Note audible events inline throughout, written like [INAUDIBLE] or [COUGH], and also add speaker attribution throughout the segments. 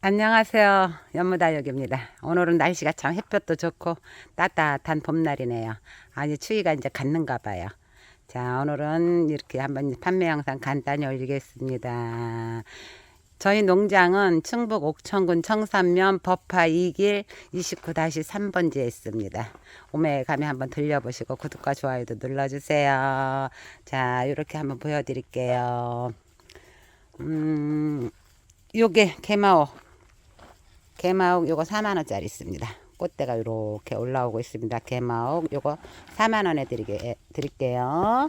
Speaker 1: 안녕하세요. 연무다육입니다. 오늘은 날씨가 참 햇볕도 좋고 따뜻한 봄날이네요. 아니 추위가 이제 갔는가 봐요. 자 오늘은 이렇게 한번 판매 영상 간단히 올리겠습니다. 저희 농장은 충북 옥천군 청산면 버파 2길 29-3번지에 있습니다. 오메 가면 한번 들려보시고 구독과 좋아요도 눌러주세요. 자 이렇게 한번 보여드릴게요. 음 요게 개마오 개마옥 요거 4만원짜리 있습니다. 꽃대가 이렇게 올라오고 있습니다. 개마옥 요거 4만원에 드리게, 드릴게요.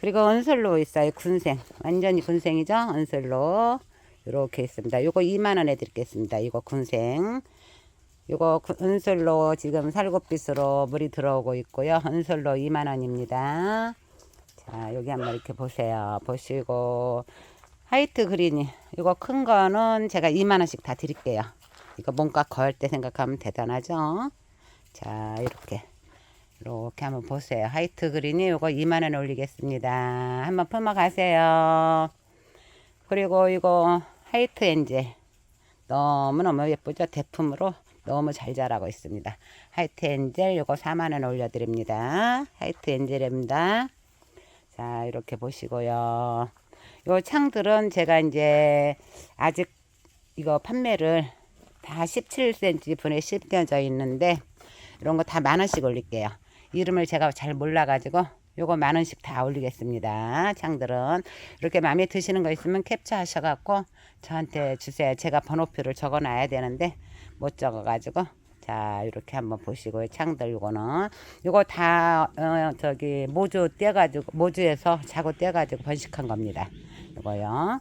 Speaker 1: 그리고 은솔로 있어요. 군생. 완전히 군생이죠. 은솔로. 이렇게 있습니다. 요거 2만원에 드리겠습니다. 이거 군생. 요거 구- 은솔로 지금 살구빛으로 물이 들어오고 있고요. 은솔로 2만원입니다. 자, 여기 한번 이렇게 보세요. 보시고. 화이트 그린이 이거 큰 거는 제가 2만 원씩 다 드릴게요. 이거 몸값 거할 때 생각하면 대단하죠. 자 이렇게 이렇게 한번 보세요. 화이트 그린이 이거 2만 원에 올리겠습니다. 한번 품어 가세요. 그리고 이거 화이트 엔젤 너무 너무 예쁘죠. 대품으로 너무 잘 자라고 있습니다. 화이트 엔젤 이거 4만 원 올려드립니다. 화이트 엔젤입니다. 자 이렇게 보시고요. 요 창들은 제가 이제 아직 이거 판매를 다 17cm 분에 씹겨져 있는데 이런 거 다 만 원씩 올릴게요. 이름을 제가 잘 몰라가지고 요거 만 원씩 다 올리겠습니다. 창들은 이렇게 마음에 드시는 거 있으면 캡처하셔갖고 저한테 주세요. 제가 번호표를 적어놔야 되는데 못 적어가지고 자 이렇게 한번 보시고요. 창들 요거는 요거 다 어, 저기 모주 떼가지고 모주에서 자고 떼가지고 번식한 겁니다. 요거요.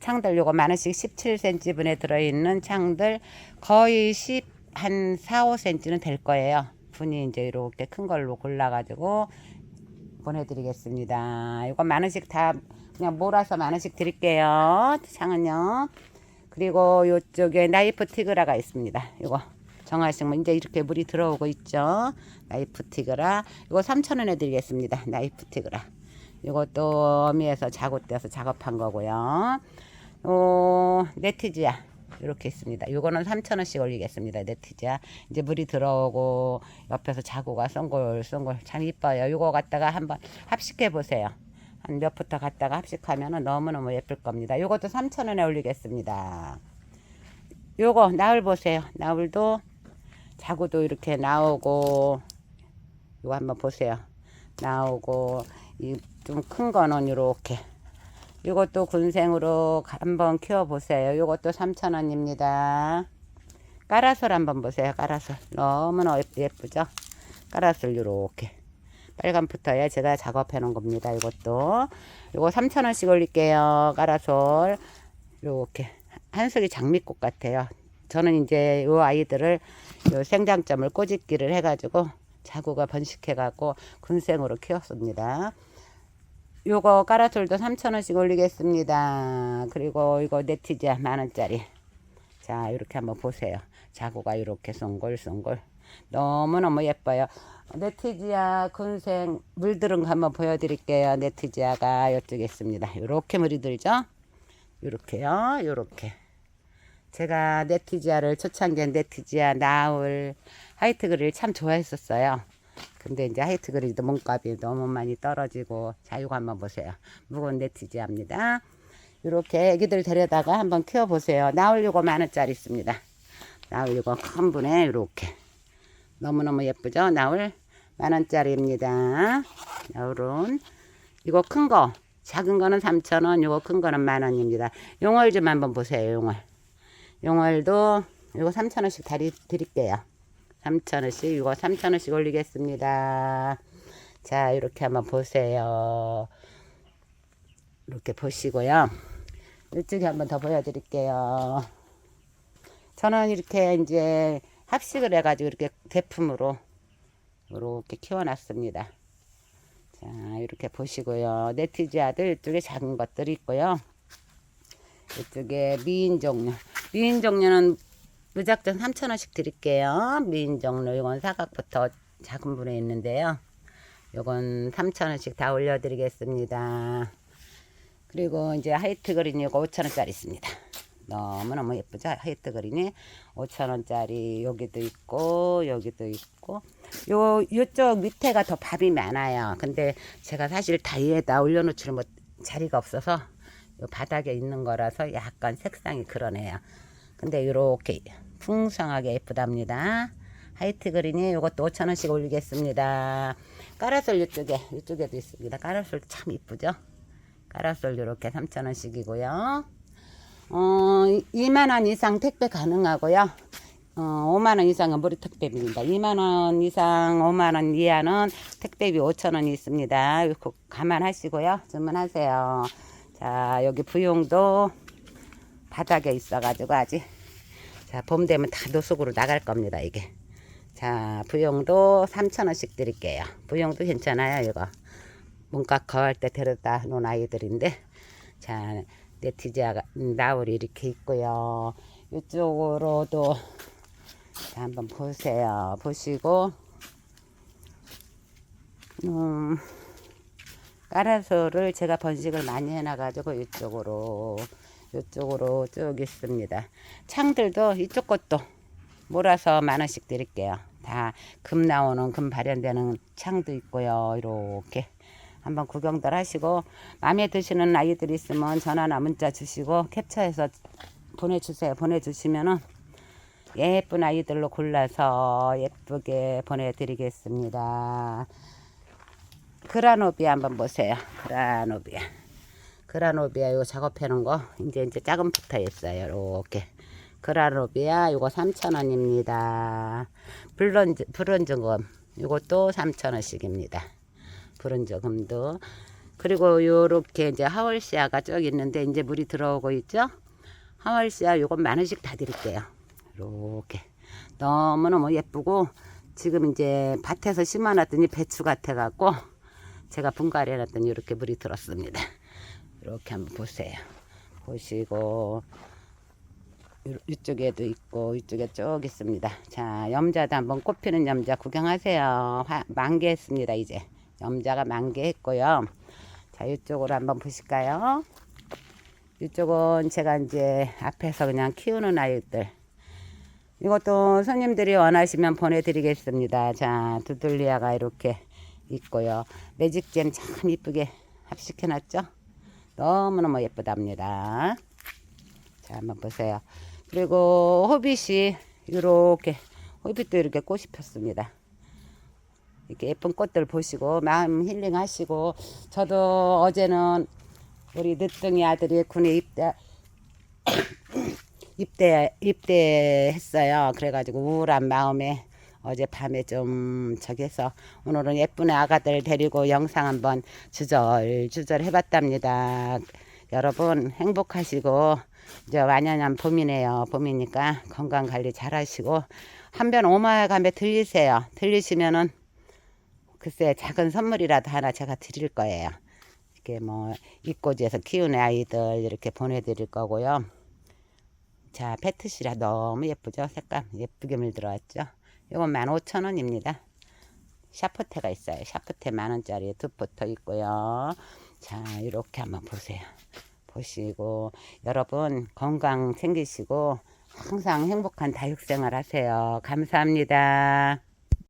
Speaker 1: 창들 요거 만 원씩 17cm 분에 들어있는 창들 거의 10, 한 4, 5cm는 될 거예요. 분이 이제 이렇게 큰 걸로 골라가지고 보내드리겠습니다. 이거 만 원씩 다 그냥 몰아서 만 원씩 드릴게요. 창은요. 그리고 요쪽에 나이프 티그라가 있습니다. 이거 정하시면 이제 이렇게 물이 들어오고 있죠. 나이프 티그라. 이거 3,000원에 드리겠습니다. 나이프 티그라. 이것도 어미에서 작업돼서 작업한 거고요. 어, 네티지아 이렇게 있습니다. 요거는 3,000원씩 올리겠습니다. 네티지아. 이제 물이 들어오고 옆에서 자구가 쏜골쏜골 참 이뻐요. 요거 갖다가 한번 합식해 보세요. 한 몇 부터 갖다가 합식하면 너무너무 예쁠 겁니다. 요것도 3,000원에 올리겠습니다. 요거 나울 보세요. 나울도 자구도 이렇게 나오고 요거 한번 보세요. 나오고 이좀큰 거는 이렇게 이것도 군생으로 한번 키워 보세요. 이것도 3,000원입니다. 까라솔 한번 보세요. 까라솔 너무나 예- 예쁘죠? 까라솔 이렇게 빨간부터야 제가 작업해 놓은 겁니다. 이것도 이거 3,000원씩 올릴게요. 까라솔 이렇게 한석이 장미꽃 같아요. 저는 이제 요 아이들을 요 생장점을 꼬집기를 해가지고 자구가 번식해갖고 군생으로 키웠습니다. 요거 까라솔도 3,000원씩 올리겠습니다. 그리고 이거 네티지아 만원짜리. 자, 이렇게 한번 보세요. 자구가 이렇게 송골송골. 너무너무 예뻐요. 네티지아 군생 물들은 거 한번 보여드릴게요. 네티지아가 이쪽에 있습니다. 이렇게 물이 들죠? 이렇게요. 이렇게. 제가 네티지아를 초창기엔 네티지아, 나울, 하이트 그릴 참 좋아했었어요. 근데 이제 하이트 그릴도 몸값이 너무 많이 떨어지고 자 이거 한번 보세요. 무거운 네티지아입니다. 이렇게 애기들 데려다가 한번 키워보세요. 나올 요거 만 원짜리 있습니다. 나올 요거 큰 분에 이렇게 너무너무 예쁘죠? 나올 만 원짜리입니다. 나올은 이거 큰 거 작은 거는 3,000원 요거 큰 거는 만 원입니다. 용월 좀 한번 보세요. 용월 용월도 이거 3,000원씩 다리 드릴게요. 3,000원씩 이거 3,000원씩 올리겠습니다. 자 이렇게 한번 보세요. 이렇게 보시고요. 이쪽에 한번 더 보여드릴게요. 저는 이렇게 이제 합식을 해가지고 이렇게 대품으로 이렇게 키워놨습니다. 자 이렇게 보시고요. 네티지아들 이쪽에 작은 것들이 있고요. 이쪽에 미인 종류. 미인 종류는 무작정 3,000원씩 드릴게요. 미인 종류. 이건 사각부터 작은 분에 있는데요. 요건 3,000원씩 다 올려드리겠습니다. 그리고 이제 하이트 그린 이거 5,000원짜리 있습니다. 너무너무 예쁘죠? 하이트 그린이 5천원짜리 여기도 있고 여기도 있고 요 요쪽 밑에가 더 밥이 많아요. 근데 제가 사실 다이에다 올려놓지를 못 자리가 없어서 요 바닥에 있는 거라서 약간 색상이 그러네요. 근데 이렇게 풍성하게 예쁘답니다. 하이트 그린이 요것도 5천원씩 올리겠습니다. 까라솔 이쪽에 이쪽에도 있습니다. 까라솔 참 이쁘죠? 까라솔 이렇게 3천원씩이고요. 어, 2만원 이상 택배 가능하고요. 어, 5만원 이상은 무료 택배입니다. 2만원 이상 5만원 이하는 택배비 5천원이 있습니다. 감안하시고요. 주문하세요. 자, 여기 부용도 바닥에 있어가지고 아직 자, 봄 되면 다 노숙으로 나갈 겁니다, 이게. 자, 부용도 3,000원씩 드릴게요. 부용도 괜찮아요, 이거. 문각 거할 때 데려다 놓은 아이들인데. 자, 네티지아가, 나울이 이렇게 있고요. 이쪽으로도 자, 한번 보세요. 보시고, 음, 까라소를 제가 번식을 많이 해놔가지고 이쪽으로 이쪽으로 쭉 있습니다. 창들도 이쪽 것도 몰아서 만 원씩 드릴게요. 다 금 나오는 금 발현되는 창도 있고요. 이렇게 한번 구경들 하시고 마음에 드시는 아이들 있으면 전화나 문자 주시고 캡처해서 보내주세요. 보내주시면은 예쁜 아이들로 골라서 예쁘게 보내드리겠습니다. 그라노비아 한번 보세요. 그라노비아. 그라노비아 요거 작업해 놓은 거 이제 이제 작은 부터 했어요. 이렇게. 그라노비아 요거 3,000원입니다. 브론즈 브론즈금 요것도 3,000원씩입니다. 브론즈금도 그리고 요렇게 이제 하월시아가 쭉 있는데 이제 물이 들어오고 있죠? 하월시아 요건 만 원씩 다 드릴게요. 이렇게 너무너무 예쁘고 지금 이제 밭에서 심어놨더니 배추 같아 갖고 제가 분갈이 해놨더니 이렇게 물이 들었습니다. 이렇게 한번 보세요. 보시고 요- 이쪽에도 있고 이쪽에 쭉 있습니다. 자 염자도 한번 꽃피는 염자 구경하세요. 화- 만개했습니다 이제 염자가 만개했고요. 자 이쪽으로 한번 보실까요? 이쪽은 제가 이제 앞에서 그냥 키우는 아이들 이것도 손님들이 원하시면 보내드리겠습니다. 자, 두들리아가 이렇게 있고요. 매직잼 참 이쁘게 합식해 놨죠? 너무너무 예쁘답니다. 자, 한번 보세요. 그리고 호빗이 이렇게, 호빗도 이렇게 꽃이 폈습니다. 이렇게 예쁜 꽃들 보시고 마음 힐링 하시고 저도 어제는 우리 늦둥이 아들이 군에 입대 [COUGHS] 입대 입대했어요. 그래가지고 우울한 마음에 어제 밤에 좀 저기 해서 오늘은 예쁜 아가들 데리고 영상 한번 주절주절 해봤답니다. 여러분 행복하시고 이제 완연한 봄이네요. 봄이니까 건강 관리 잘 하시고 한변 오마에 가면 들리세요. 들리시면은 글쎄 작은 선물이라도 하나 제가 드릴 거예요. 이렇게 뭐 입고지에서 키우는 아이들 이렇게 보내드릴 거고요. 자, 페트시라 너무 예쁘죠? 색감 예쁘게 물들어왔죠? 이건 15,000원입니다. 샤프테가 있어요. 샤프테 만원짜리 두 포터 있고요. 자, 이렇게 한번 보세요. 보시고, 여러분 건강 챙기시고, 항상 행복한 다육생활 하세요. 감사합니다.